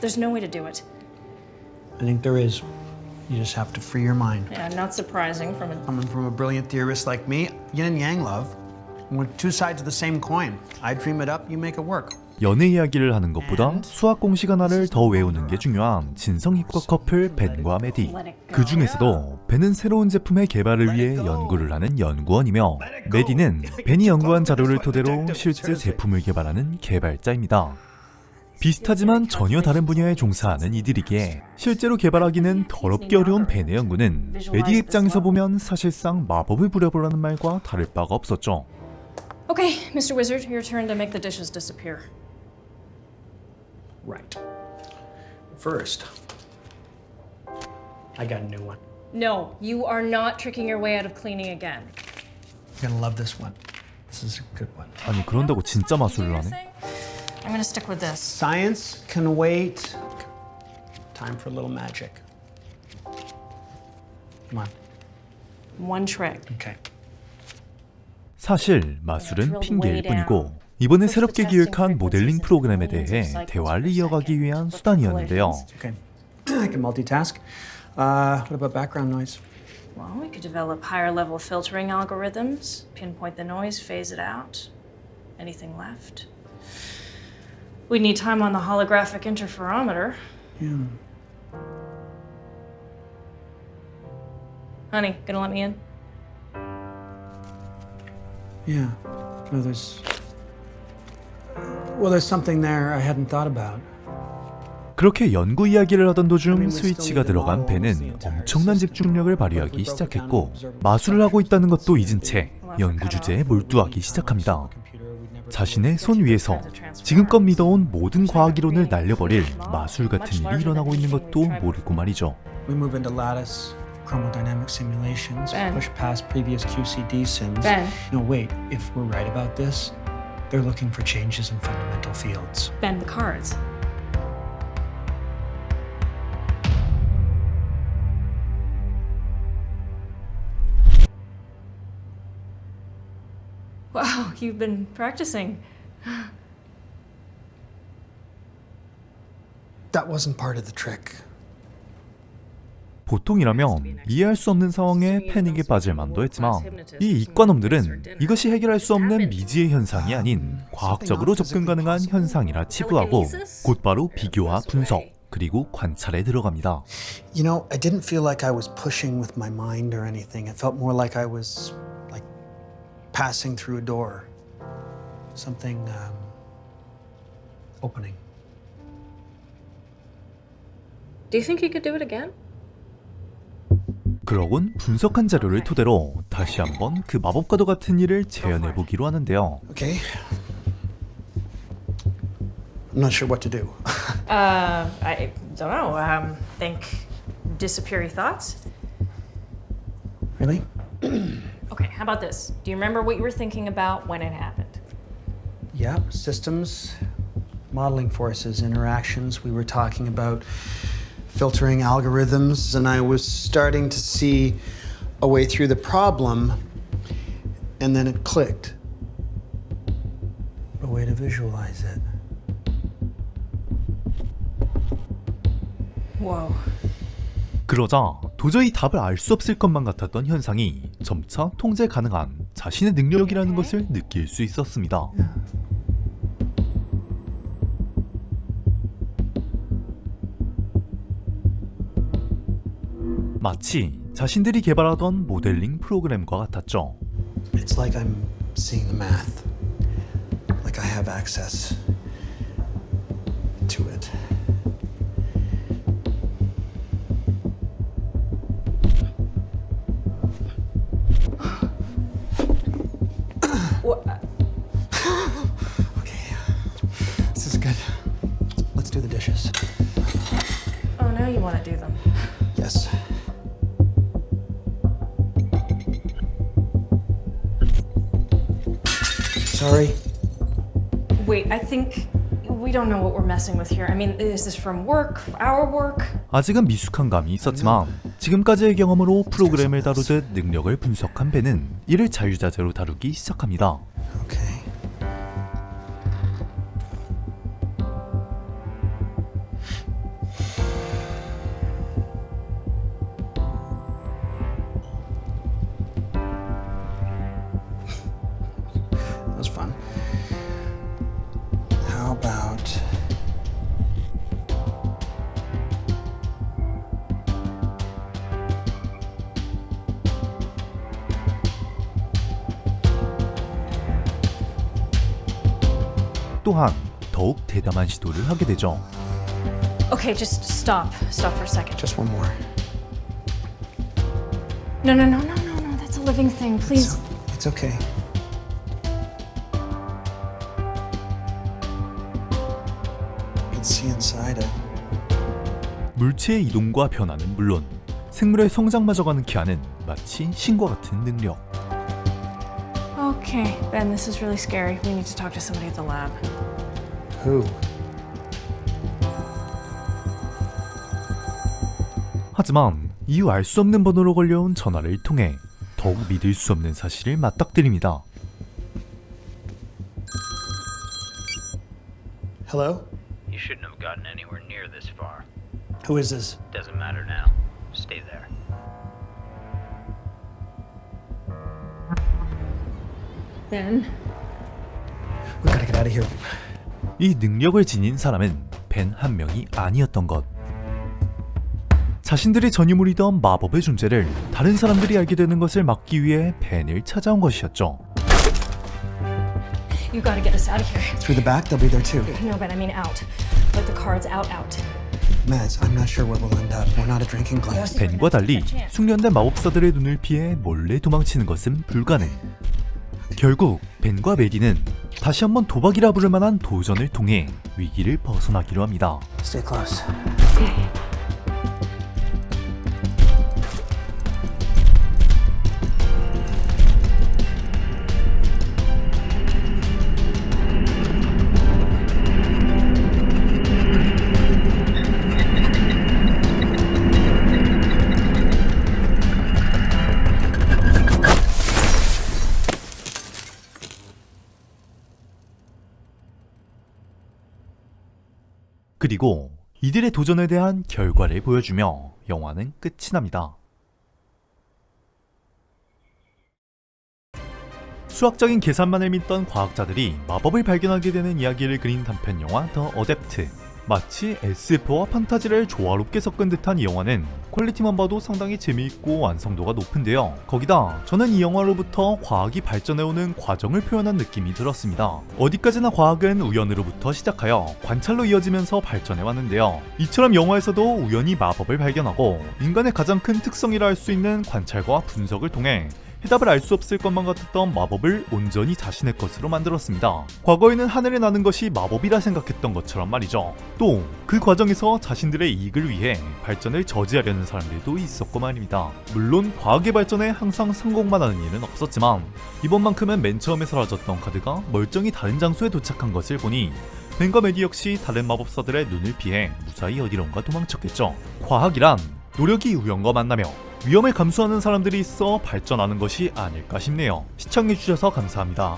There's no way to do it. I think there is. You just have to free your mind. Yeah, not surprising from a Coming from a brilliant theorist like me, yin and yang love. We're two sides of the same coin. I dream it up, you make it work. 연애 이야기를 하는 것보다 수학 공식 하나를 더 외우는 게 중요한 진성이과 커플 벤과 메디. 그 중에서도 벤은 새로운 제품의 개발을 위해 연구를 하는 연구원이며 메디는 벤이 연구한 자료를 토대로 실제 제품을 개발하는 개발자입니다. 비슷하지만 전혀 다른 분야에 종사하는 이들이기에 실제로 개발하기는 더럽게 어려운 벤의 연구는 메디의 입장에서 보면 사실상 마법을 부려보라는 말과 다를 바가 없었죠. Okay, Mr. Wizard, your turn to make the dishes disappear. Right. First, I got a new one. No, you are not tricking your way out of cleaning again. You're gonna love this one. This is a good one. 아니 그런다고 진짜 마술을 하네? I'm gonna stick with this. Science can wait. Time for a little magic. Come on. One trick. Okay. 사실 마술은 핑계일 뿐이고 이번에 새롭게 기획한 모델링 프로그램에 대해 대화를 이어가기 위한 수단이었는데요. Okay. I can multitask. Uh, what about background noise? Well, we could develop higher level filtering algorithms, pinpoint the noise, phase it out. Anything left? We'd need time on the holographic interferometer. Yeah. Honey, gonna let me in? Yeah. No, there's. Well, there's something there I hadn't thought about. 그렇게 연구 이야기를 하던 도중 스위치가 들어간 벤은 엄청난 집중력을 발휘하기 시작했고 마술을 하고 있다는 것도 잊은 채 연구 주제에 몰두하기 시작합니다. 자신의 손 위에서 지금껏 믿어온 모든 과학 이론을 날려버릴 마술 같은 일이 일어나고 있는 것도 모르고 말이죠. We move into lattice chromodynamic simulations, Ben. push past previous QCD sims. Ben. No, wait. If we're right about this, they're looking for changes in fundamental fields. Bend the cards. Wow, you've been practicing. That wasn't part of the trick. 보통이라면 이해할 수 없는 상황에 패닉에 빠질 만도 했지만 이 이과놈들은 이것이 해결할 수 없는 미지의 현상이 아닌 과학적으로 접근 가능한 현상이라 치부하고 곧바로 비교와 분석 그리고 관찰에 들어갑니다. You know, I didn't feel like I was pushing with my mind or anything. It felt more like I was passing through a door. Something um, opening. Do you think you could do it again? 그러곤 분석한 자료를 토대로 다시 한번 그 마법과도 같은 일을 재현해 보기로 하는데요. Okay. I'm not sure what to do. Uh, I don't know. Um, think disappearing thoughts? really? Okay, how about this? Do you remember what you were thinking about when it happened? Yeah, systems, modeling forces, interactions. We were talking about filtering algorithms, and I was starting to see a way through the problem, and then it clicked. A way to visualize it. Whoa. 그러자 도저히 답을 알 수 없을 것만 같았던 현상이 점차 통제 가능한 자신의 능력이라는 것을 느낄 수 있었습니다. 마치 자신들이 개발하던 모델링 프로그램과 같았죠. It's like I'm seeing the math, like I have access to it. Good. Let's do the dishes. Oh, now you want to do them. Yes. Sorry. Wait, I think we don't know what we're messing with here. I mean, is this from work, our work? 아직은 미숙한 감이 있었지만 지금까지의 경험으로 프로그램을 다루듯 능력을 분석한 벤은 이를 자유자재로 다루기 시작합니다. 또한 더욱 대담한 시도를 하게 되죠. Okay, just stop. Stop for a second. Just one more. No, no, no, no, no, no. That's a living thing. Please. It's okay. You can see inside it. 물체의 이동과 변화는 물론 생물의 성장마저 가능케 하는 마치 신과 같은 능력. Okay, Ben, this is really scary. We need to talk to somebody at the lab. Who? 하지만 이후 알 수 없는 번호로 걸려온 전화를 통해 더욱 믿을 수 없는 사실을 맞닥뜨립니다. Hello? You shouldn't have gotten anywhere near this far. Who is this? Doesn't matter now. Stay there. Ben? We gotta get out of here. 이 능력을 지닌 사람은 벤 한 명이 아니었던 것. 자신들의 전유물이던 마법의 존재를 다른 사람들이 알게 되는 것을 막기 위해 벤을 찾아온 것이었죠. You gotta get us out of here. Through the back, they'll be there too. No, Ben, I mean out. Like the cards out, out. Mads, I'm not sure where we'll end up. We're not a drinking class. 벤과 달리 숙련된 마법사들의 눈을 피해 몰래 도망치는 것은 불가능. 결국 벤과 메디는 다시 한번 도박이라 부를 만한 도전을 통해 위기를 벗어나기로 합니다. Stay close. 그리고 이들의 도전에 대한 결과를 보여주며 영화는 끝이 납니다. 수학적인 계산만을 믿던 과학자들이 마법을 발견하게 되는 이야기를 그린 단편 영화 더 어댑트. 마치 SF와 판타지를 조화롭게 섞은 듯한 이 영화는 퀄리티만 봐도 상당히 재미있고 완성도가 높은데요. 거기다 저는 이 영화로부터 과학이 발전해오는 과정을 표현한 느낌이 들었습니다. 어디까지나 과학은 우연으로부터 시작하여 관찰로 이어지면서 발전해왔는데요. 이처럼 영화에서도 우연히 마법을 발견하고 인간의 가장 큰 특성이라 할 수 있는 관찰과 분석을 통해 해답을 알 수 없을 것만 같았던 마법을 온전히 자신의 것으로 만들었습니다. 과거에는 하늘에 나는 것이 마법이라 생각했던 것처럼 말이죠. 또 그 과정에서 자신들의 이익을 위해 발전을 저지하려는 사람들도 있었고 말입니다. 물론 과학의 발전에 항상 성공만 하는 일은 없었지만 이번만큼은 맨 처음에 사라졌던 카드가 멀쩡히 다른 장소에 도착한 것을 보니 벤과 메디 역시 다른 마법사들의 눈을 피해 무사히 어디론가 도망쳤겠죠. 과학이란 노력이 우연과 만나며 위험을 감수하는 사람들이 있어 발전하는 것이 아닐까 싶네요. 시청해주셔서 감사합니다.